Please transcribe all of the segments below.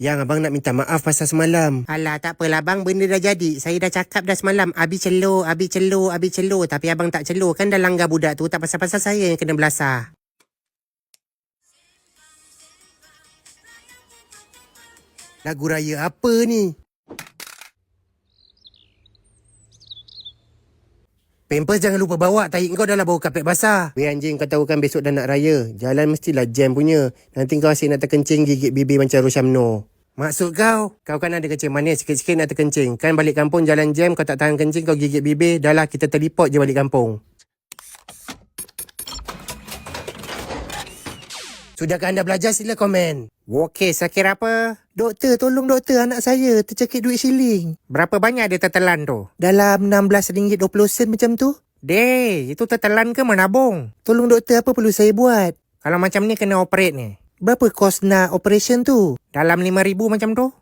Yang abang nak minta maaf pasal semalam. Alah, tak apalah bang. Benda dah jadi. Saya dah cakap dah semalam. Abi celur, abi celur, abi celur. Tapi abang tak celur. Kan dah langgar budak tu. Tak pasal-pasal saya yang kena belasah. Lagu raya apa ni? Pampers jangan lupa bawa. Tahi kau dah lah bau kapet basah. Weh anjing kau tahu kan besok dah nak raya. Jalan mestilah jam punya. Nanti kau asyik nak terkencing gigit bibir macam Roshamno. Maksud kau? Kau kan ada kencing manis sikit-sikit nak terkencing. Kan balik kampung jalan jam kau tak tahan kencing kau gigit bibir. Dah lah kita terlipot je balik kampung. Sudahkah anda belajar sila komen. Okey, sakit apa? Doktor, tolong doktor anak saya tercekik duit shilling. Berapa banyak dia tertelan tu? Dalam RM16.20 macam tu. Deh, itu tertelan ke menabung? Tolong doktor, apa perlu saya buat? Kalau macam ni kena operate ni. Berapa kos nak operation tu? Dalam RM5,000 macam tu?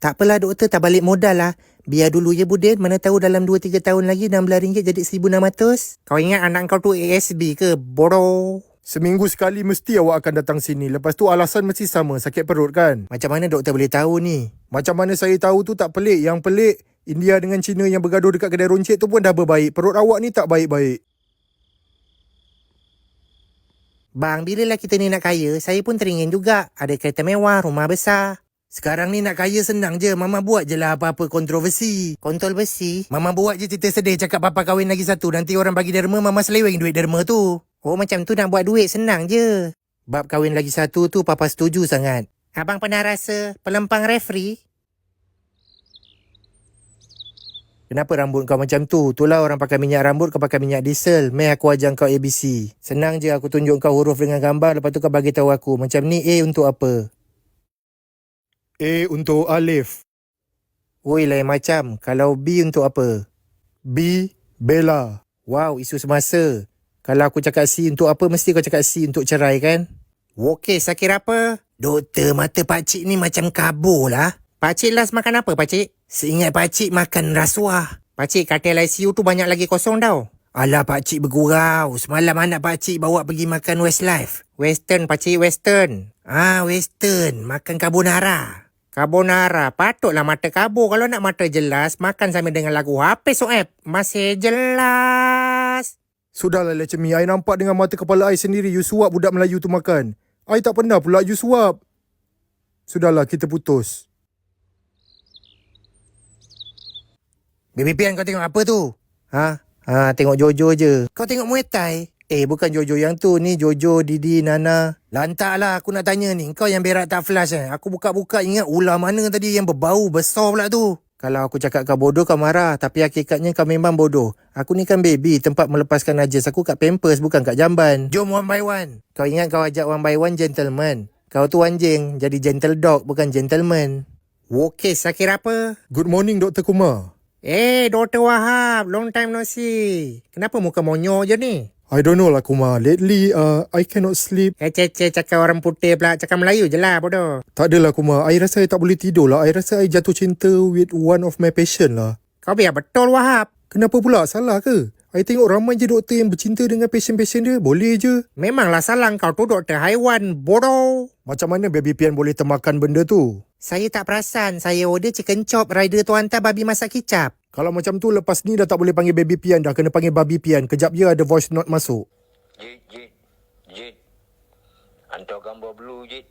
Tak apalah doktor, tak balik modal lah. Biar dulu ya Budin, mana tahu dalam 2-3 tahun lagi RM16 jadi RM1,600. Kau ingat anak kau tu ASB ke? Bodoh. Seminggu sekali mesti awak akan datang sini. Lepas tu alasan mesti sama, sakit perut kan? Macam mana doktor boleh tahu ni? Macam mana saya tahu tu tak pelik. Yang pelik, India dengan Cina yang bergaduh dekat kedai runcit tu pun dah berbaik. Perut awak ni tak baik-baik. Bang, bila lah kita ni nak kaya, saya pun teringin juga. Ada kereta mewah, rumah besar. Sekarang ni nak kaya senang je. Mama buat je lah apa-apa kontroversi. Kontroversi? Mama buat je cerita sedih cakap papa kahwin lagi satu. Nanti orang bagi derma, mama seleweng duit derma tu. Oh, macam tu nak buat duit senang je. Bab kahwin lagi satu tu papa setuju sangat. Abang pernah rasa pelempang referee? Kenapa rambut kau macam tu? Itulah orang pakai minyak rambut, kau pakai minyak diesel. Meh aku ajar kau ABC. Senang je aku tunjuk kau huruf dengan gambar, lepas tu kau bagi tahu aku. Macam ni A untuk apa? A untuk Alif. Oi, lain macam. Kalau B untuk apa? B, Bella. Wow, isu semasa. Kalau aku cakap C untuk apa, mesti kau cakap C untuk cerai kan? Okey, sakit apa? Doktor, mata pakcik ni macam kabur lah. Pakcik last makan apa, pakcik? Seingat pakcik makan rasuah. Pakcik, katil ICU tu banyak lagi kosong tau. Alah, pakcik bergurau. Semalam anak pakcik bawa pergi makan Westlife. Western, pakcik, Western. Ah, Western. Makan carbonara. Carbonara. Patutlah mata kabur. Kalau nak mata jelas, makan sambil dengan lagu HP Soeb. Masih jelas. Sudahlah Lecemi, I nampak dengan mata kepala I sendiri you suap budak Melayu tu makan. I tak pernah pula you suap. Sudahlah, kita putus. Baby Pian kau tengok apa tu? Ha? Ha, tengok Jojo je. Kau tengok Muay Thai? Eh, bukan Jojo yang tu. Ni Jojo, Didi, Nana. Lantak lah aku nak tanya ni. Kau yang berak tak flash eh? Aku buka-buka ingat ular mana tadi yang berbau besar pula tu. Kalau aku cakap kau bodoh kau marah. Tapi hakikatnya kau memang bodoh. Aku ni kan baby. Tempat melepaskan najis. Aku kat Pampers bukan kat jamban. Jom one by one. Kau ingat kau ajak one by one gentleman. Kau tu anjing. Jadi gentle dog bukan gentleman. Okey, sakit apa? Good morning Dr. Kumar. Eh, Dr. Wahab. Long time no see. Kenapa muka monyo je ni? I don't know lah Kumar. Lately, uh, I cannot sleep. Eh, cece cakap orang putih pula. Cakap Melayu je lah, bodoh. Tak adalah Kumar. I rasa I tak boleh tidur lah. I rasa I jatuh cinta with one of my patient lah. Kau biar betul, Wahab. Kenapa pula? Salah ke? I tengok ramai je doktor yang bercinta dengan patient-patient dia. Boleh je. Memanglah salah kau tu doktor haiwan, bodoh. Macam mana baby pian boleh termakan benda tu? Saya tak perasan. Saya order chicken chop. Rider tu hantar babi masak kicap. Kalau macam tu lepas ni dah tak boleh panggil baby pian dah kena panggil babi pian. Kejap je ada voice note masuk. Jit, Jit, Jit. Hantar gambar blue, Jit.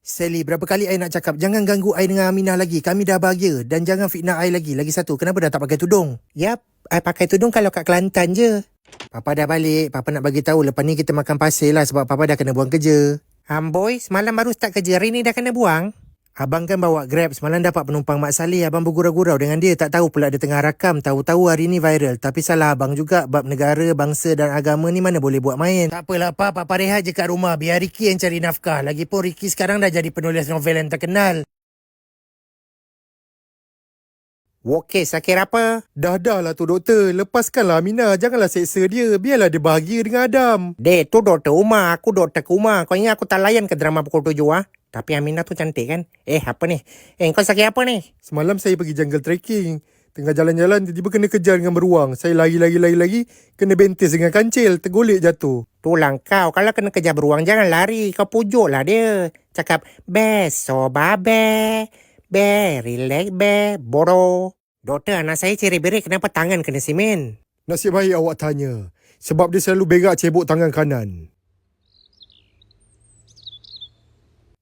Sally, berapa kali I nak cakap jangan ganggu I dengan Aminah lagi. Kami dah bahagia. Dan jangan fitnah I lagi. Lagi satu, kenapa dah tak pakai tudung? Yap, I pakai tudung kalau kat Kelantan je. Papa dah balik. Papa nak bagi tahu lepas ni kita makan pasir lah sebab Papa dah kena buang kerja. Amboy, semalam baru start kerja. Hari ni dah kena buang. Abang kan bawa Grab. Semalam dapat penumpang Mak Saleh. Abang bergurau-gurau dengan dia. Tak tahu pula dia tengah rakam. Tahu-tahu hari ni viral. Tapi salah abang juga. Bab negara, bangsa dan agama ni mana boleh buat main. Tak apalah, Pa. Papa rehat je kat rumah. Biar Ricky yang cari nafkah. Lagipun Ricky sekarang dah jadi penulis novel yang terkenal. Okey, sakit apa? Dah dah lah tu doktor. Lepaskanlah Aminah. Janganlah seksa dia. Biarlah dia bahagia dengan Adam. Dek, tu doktor Umar. Aku doktor Umar. Kau ingat aku tak layan ke drama pukul tujuh ah? Tapi Aminah tu cantik kan? Eh, apa ni? Eh, kau sakit apa ni? Semalam saya pergi jungle trekking. Tengah jalan-jalan tiba-tiba kena kejar dengan beruang. Saya lari-lari-lari-lari. Kena bentis dengan kancil. Tergolek jatuh. Tulang kau, kalau kena kejar beruang jangan lari. Kau pujuk lah dia. Cakap, beso babe. Be, relax be, boro. Doktor, anak saya ceri-berik kenapa tangan kena simen? Nasib baik awak tanya. Sebab dia selalu berak cebok tangan kanan.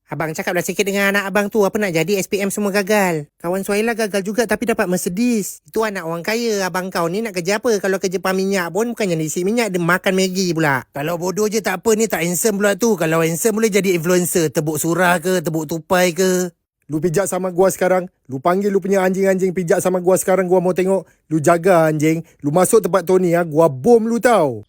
Abang cakap dah sikit dengan anak abang tu apa nak jadi SPM semua gagal. Kawan Suhaila gagal juga tapi dapat Mercedes. Itu anak orang kaya. Abang kau ni nak kerja apa? Kalau kerja pam minyak pun bukannya isi minyak dia makan Maggi pula. Kalau bodoh je tak apa ni tak handsome pula tu. Kalau handsome boleh jadi influencer. Tebuk surah ke, tebuk tupai ke. Lu pijak sama gua sekarang. Lu panggil lu punya anjing-anjing pijak sama gua sekarang. Gua mau tengok. Lu jaga anjing. Lu masuk tempat Tony ha. Gua bom lu tau.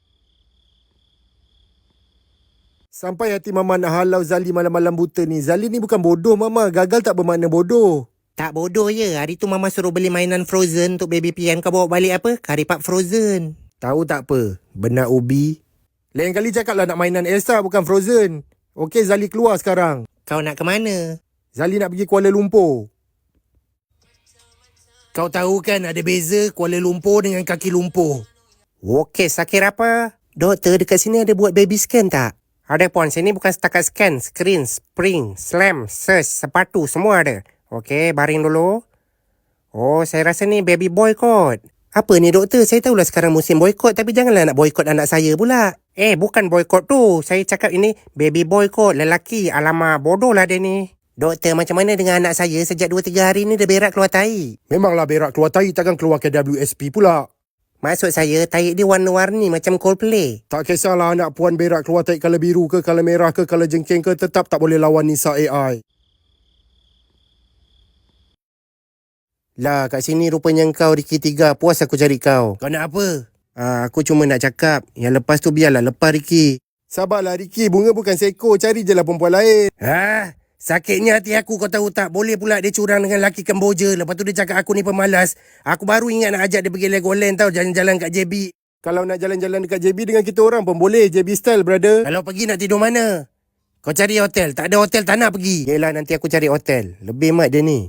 Sampai hati mama nak halau Zali malam-malam buta ni. Zali ni bukan bodoh mama. Gagal tak bermakna bodoh. Tak bodoh je. Hari tu mama suruh beli mainan Frozen untuk baby pian. Kau bawa balik apa? Kari pap Frozen. Tahu tak apa? Benak ubi. Lain kali cakap lah nak mainan Elsa bukan Frozen. Okey Zali keluar sekarang. Kau nak ke mana? Zali nak pergi Kuala Lumpur. Kau tahu kan ada beza Kuala Lumpur dengan kaki lumpur. Okey, sakit apa? Doktor, dekat sini ada buat baby scan tak? Ada pun, sini bukan setakat scan, screen, spring, slam, search, sepatu, semua ada. Okey, baring dulu. Oh, saya rasa ni baby boy kot. Apa ni doktor? Saya tahulah sekarang musim boykot tapi janganlah nak boykot anak saya pula. Eh, bukan boykot tu. Saya cakap ini baby boykot, lelaki. Alamak, bodoh lah dia ni. Doktor, macam mana dengan anak saya sejak 2-3 hari ni dia berak keluar tai? Memanglah berak keluar tahi takkan keluar ke WSP pula. Maksud saya, tahi dia warna-warni macam Coldplay. Tak kisahlah anak puan berak keluar tahi kalau biru ke, kalau merah ke, kalau jengking ke, tetap tak boleh lawan Nisa AI. Lah, kat sini rupanya kau Ricky Tiga. Puas aku cari kau. Kau nak apa? Ah, aku cuma nak cakap. Yang lepas tu biarlah lepas Ricky. Sabarlah Ricky, bunga bukan seko, cari je lah perempuan lain. Ha? Sakitnya hati aku kau tahu tak? Boleh pula dia curang dengan lelaki Kemboja. Lepas tu dia cakap aku ni pemalas. Aku baru ingat nak ajak dia pergi Legoland tau. Jalan-jalan kat JB. Kalau nak jalan-jalan dekat JB dengan kita orang pun boleh, JB style brother. Kalau pergi nak tidur mana? Kau cari hotel. Tak ada hotel tak nak pergi. Yelah nanti aku cari hotel. Lebih mat dia ni.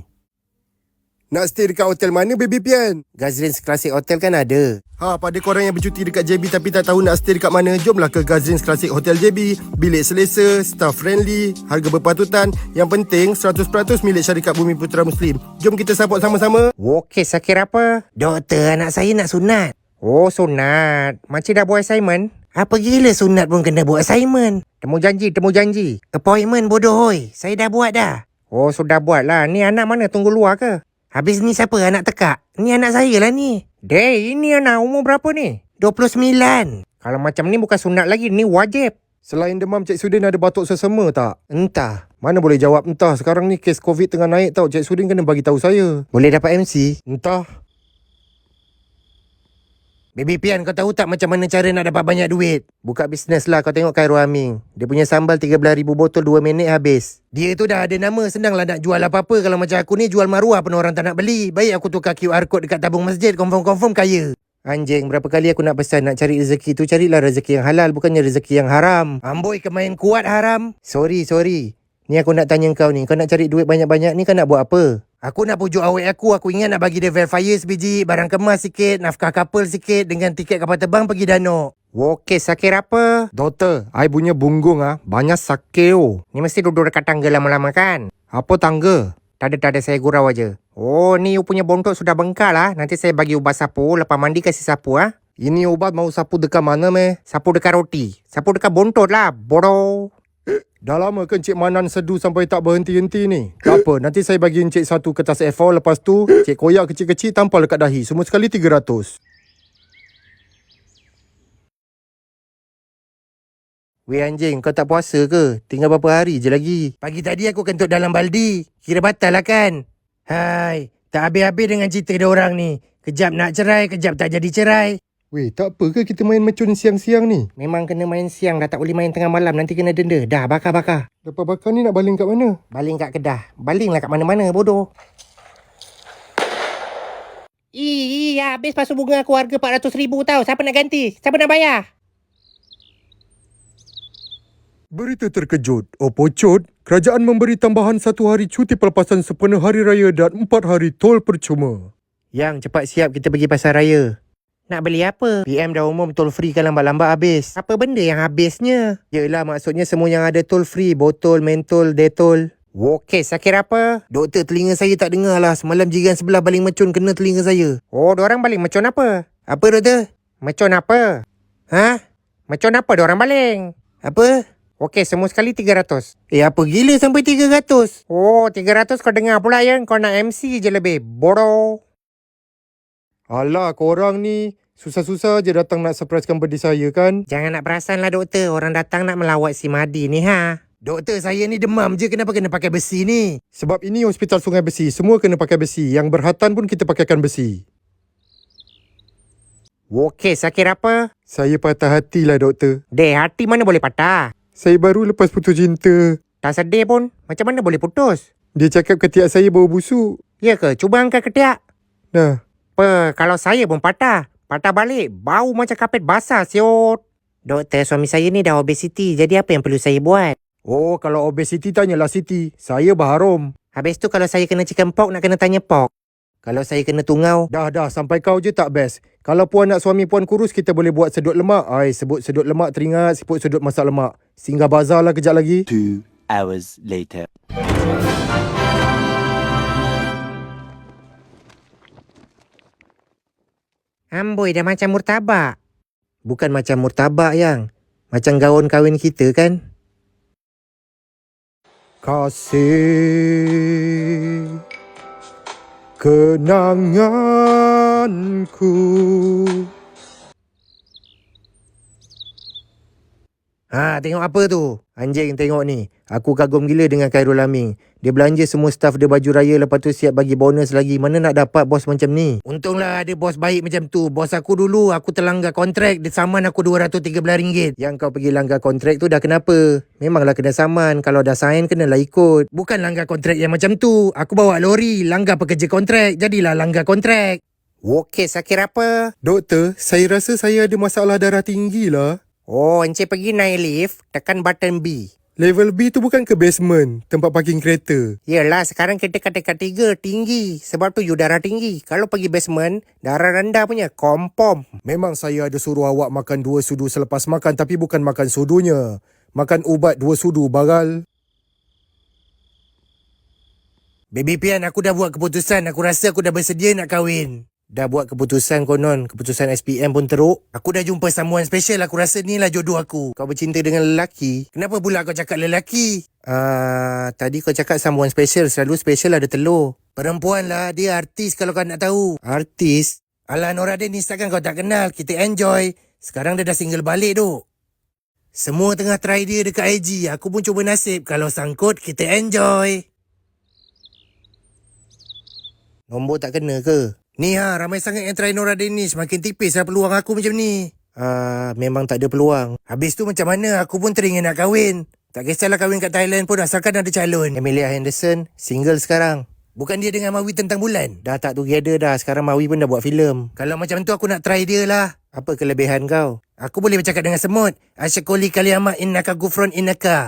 Nak stay dekat hotel mana baby pian? Gazrins Classic Hotel kan ada. Ha, pada korang yang bercuti dekat JB tapi tak tahu nak stay dekat mana, jomlah ke Gazins Classic Hotel JB. Bilik selesa, staff friendly, harga berpatutan. Yang penting 100% milik syarikat Bumi Putera Muslim. Jom kita support sama-sama. Okey, sakit apa? Doktor, anak saya nak sunat. Oh, sunat. Makcik dah buat assignment? Apa gila sunat pun kena buat assignment? Temu janji, temu janji. Appointment bodoh hoi. Saya dah buat dah. Oh, sudah buat lah. Ni anak mana tunggu luar ke? Habis ni siapa anak tekak? Ni anak saya lah ni. Dey, ini anak umur berapa ni? 29. Kalau macam ni bukan sunat lagi, ni wajib. Selain demam, Cik Sudin ada batuk sesama tak? Entah. Mana boleh jawab entah. Sekarang ni kes COVID tengah naik tau. Cik Sudin kena bagi tahu saya. Boleh dapat MC? Entah. Baby Pian, kau tahu tak macam mana cara nak dapat banyak duit? Buka bisnes lah, kau tengok Khairul Aming. Dia punya sambal 13,000 botol 2 minit habis. Dia tu dah ada nama, senang lah nak jual apa-apa. Kalau macam aku ni, jual maruah pun orang tak nak beli. Baik aku tukar QR code dekat tabung masjid, confirm-confirm kaya. Anjing, berapa kali aku nak pesan nak cari rezeki tu, carilah rezeki yang halal, bukannya rezeki yang haram. Amboi kemain kuat haram. Sorry, sorry. Ni aku nak tanya kau ni, kau nak cari duit banyak-banyak ni kau nak buat apa? Aku nak pujuk awet aku, aku ingat nak bagi dia verifier sebiji, barang kemas sikit, nafkah couple sikit dengan tiket kapal terbang pergi Danok. Okey, sakit apa? Doktor, I punya bunggung ah banyak sakit oh. Ni mesti duduk dekat tangga lama-lama kan? Apa tangga? Tak ada, tak ada, saya gurau aja. Oh, ni you punya bontot sudah bengkak lah. Nanti saya bagi ubat sapu, lepas mandi kasih sapu ah. Ini ubat mau sapu dekat mana meh? Sapu dekat roti. Sapu dekat bontot lah, bodoh. Dah lama ke Encik Manan sedu sampai tak berhenti-henti ni? Tak apa, nanti saya bagi Encik satu kertas A4 lepas tu Encik koyak kecil-kecil tampal dekat dahi. Semua sekali 300. Weh anjing, kau tak puasa ke? Tinggal berapa hari je lagi? Pagi tadi aku kentut dalam baldi. Kira batal lah kan? Hai, tak habis-habis dengan cerita dia orang ni. Kejap nak cerai, kejap tak jadi cerai. Weh, tak apa ke kita main mecun siang-siang ni? Memang kena main siang, dah tak boleh main tengah malam. Nanti kena denda. Dah, bakar-bakar. Lepas bakar ni nak baling kat mana? Baling kat kedah. Baling lah kat mana-mana, bodoh. Ih, ih, habis pasal bunga aku harga RM400,000 tau. Siapa nak ganti? Siapa nak bayar? Berita terkejut. Oppo Code, kerajaan memberi tambahan satu hari cuti pelepasan sepenuh hari raya dan empat hari tol percuma. Yang cepat siap kita pergi pasar raya. Nak beli apa? PM dah umum toll free kan lambat-lambat habis. Apa benda yang habisnya? Yelah maksudnya semua yang ada toll free. Botol, mentol, detol. Okey, sakit apa? Doktor telinga saya tak dengar lah. Semalam jiran sebelah baling mecun kena telinga saya. Oh, orang baling mecun apa? Apa doktor? Mecun apa? Ha? Mecun apa orang baling? Apa? Okey, semua sekali 300. Eh, apa gila sampai 300? Oh, 300 kau dengar pula ya. Kau nak MC je lebih. Bodoh. Alah, korang ni susah-susah je datang nak surprisekan birthday saya kan? Jangan nak perasan lah doktor. Orang datang nak melawat si Madi ni ha. Doktor saya ni demam je kenapa kena pakai besi ni? Sebab ini hospital sungai besi, semua kena pakai besi. Yang berhatan pun kita pakaikan besi. Okey, sakit apa? Saya patah hati lah doktor. Deh, hati mana boleh patah? Saya baru lepas putus cinta. Tak sedih pun. Macam mana boleh putus? Dia cakap ketiak saya bau busuk. Ya ke? Cuba angkat ketiak. Nah, Apa, kalau saya pun patah. Patah balik. Bau macam kapet basah, siot. Doktor, suami saya ni dah obesiti. Jadi apa yang perlu saya buat? oh kalau obesity tanyalah Siti. Saya baharom. Habis tu kalau saya kena chicken pork, nak kena tanya pork. Kalau saya kena tungau, Dah dah sampai kau je tak best. Kalau puan nak suami puan kurus kita boleh buat sedut lemak. Ai sebut sedut lemak teringat siput sedut masak lemak. Singgah bazar lah kejap lagi. Two hours later. Amboi dah macam murtabak. Bukan macam murtabak yang. Macam gaun kahwin kita kan? Kasih kenanganku. Ha, tengok apa tu? Anjing tengok ni. Aku kagum gila dengan Khairul Aming. Dia belanja semua staff dia baju raya lepas tu siap bagi bonus lagi. Mana nak dapat bos macam ni? Untunglah ada bos baik macam tu. Bos aku dulu, aku terlanggar kontrak. Dia saman aku RM213. Yang kau pergi langgar kontrak tu dah kenapa? Memanglah kena saman. Kalau dah sign, kenalah ikut. Bukan langgar kontrak yang macam tu. Aku bawa lori, langgar pekerja kontrak. Jadilah langgar kontrak. Okey, sakit apa? Doktor, saya rasa saya ada masalah darah tinggi lah. Oh, Encik pergi naik lift, tekan button B. Level B tu bukan ke basement, tempat parking kereta. Yelah, sekarang kita kat tiga, tinggi. Sebab tu you darah tinggi. Kalau pergi basement, darah rendah punya, kompom. Memang saya ada suruh awak makan dua sudu selepas makan tapi bukan makan sudunya. Makan ubat dua sudu bagal. Baby Pian, aku dah buat keputusan. Aku rasa aku dah bersedia nak kahwin. Dah buat keputusan konon. Keputusan SPM pun teruk. Aku dah jumpa someone special. Aku rasa ni lah jodoh aku. Kau bercinta dengan lelaki. Kenapa pula kau cakap lelaki? Ah, uh, tadi kau cakap someone special. Selalu special ada telur. Perempuan lah. Dia artis kalau kau nak tahu. Artis? Alah Noradin ni takkan kau tak kenal. Kita enjoy. Sekarang dia dah single balik tu. Semua tengah try dia dekat IG. Aku pun cuba nasib. Kalau sangkut, kita enjoy. Nombor tak kena ke? Ni ha, ramai sangat yang try Nora Danish. Makin tipis lah peluang aku macam ni. Ah, memang tak ada peluang. Habis tu macam mana? Aku pun teringin nak kahwin. Tak kisahlah kahwin kat Thailand pun asalkan ada calon. Emilia Henderson, single sekarang. Bukan dia dengan Mawi tentang bulan? Dah tak together dah. Sekarang Mawi pun dah buat filem. Kalau macam tu aku nak try dia lah. Apa kelebihan kau? Aku boleh bercakap dengan semut. Asyakuli kaliama innaka gufron innaka.